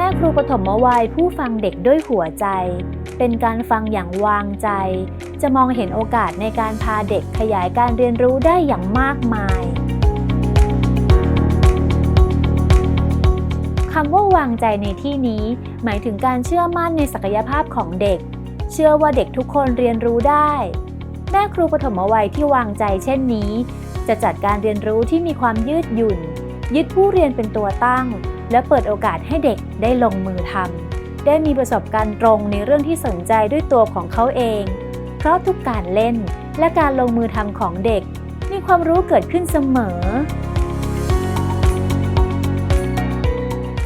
ม่ครูปฐมวัยผู้ฟังเด็กด้วยหัวใจ เป็นการฟังอย่างวางใจ จะมองเห็นโอกาสในการพาเด็กขยายการเรียนรู้ได้อย่างมากมายคำว่าวางใจในที่นี้ หมายถึงการเชื่อมั่นในศักยภาพของเด็ก เชื่อว่าเด็กทุกคนเรียนรู้ได้ แม่ครูปฐมวัยที่วางใจเช่นนี้ จะจัดการเรียนรู้ที่มีความยืดหยุ่น ยึดผู้เรียนเป็นตัวตั้ง และเปิดโอกาสให้เด็กได้ลงมือทำได้มีประสบการณ์ตรงในเรื่องที่สนใจด้วยตัวของเขาเอง เพราะทุกการเล่นและการลงมือทำของเด็ก มีความรู้เกิดขึ้นเสมอ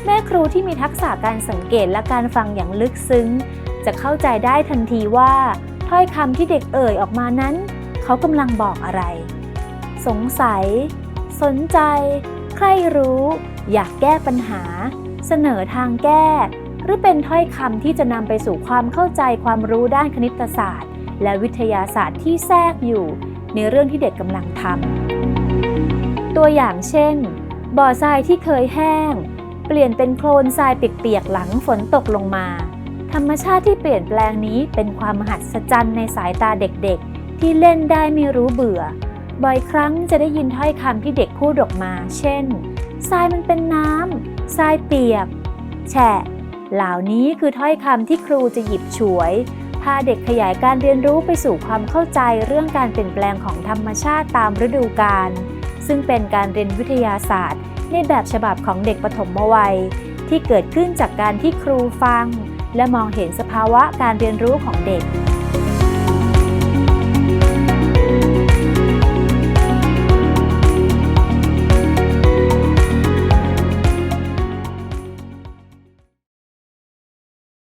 แม่ครูที่มีทักษะการสังเกตและการฟังอย่างลึกซึ้ง จะเข้าใจได้ทันทีว่า ถ้อยคำที่เด็กเอ่ยออกมานั้น เขากำลังบอกอะไร สงสัย สนใจ ใครรู้ อยากแก้ปัญหา เสนอทางแก้ หรือเป็นถ้อยคำที่จะนำไปสู่ความเข้าใจความรู้ด้านคณิตศาสตร์ และวิทยาศาสตร์ที่แทรกอยู่ ในเรื่องที่เด็กกำลังทำตัวอย่างเช่น บ่อทรายที่เคยแห้ง เปลี่ยนเป็นโคลนทรายเปียกๆหลังฝนตกลงมา ธรรมชาติที่เปลี่ยนแปลงนี้เป็นความมหัศจรรย์ในสายตาเด็กๆ ที่เล่นได้ไม่รู้เบื่อ บ่อยครั้งจะได้ยินถ้อยคำที่เด็กพูดออกมา เช่น ทรายมันเป็นน้ำทรายเปียก แฉะ เหล่านี้คือถ้อยคำที่ครูจะหยิบฉวย พาเด็กขยายการเรียนรู้ไปสู่ความเข้าใจเรื่องการเปลี่ยนแปลงของธรรมชาติตามฤดูกาล ซึ่งเป็นการเรียนวิทยาศาสตร์ ในแบบฉบับของเด็กปฐมวัย ที่เกิดขึ้นจากการที่ครูฟัง และมองเห็นสภาวะการเรียนรู้ของเด็ก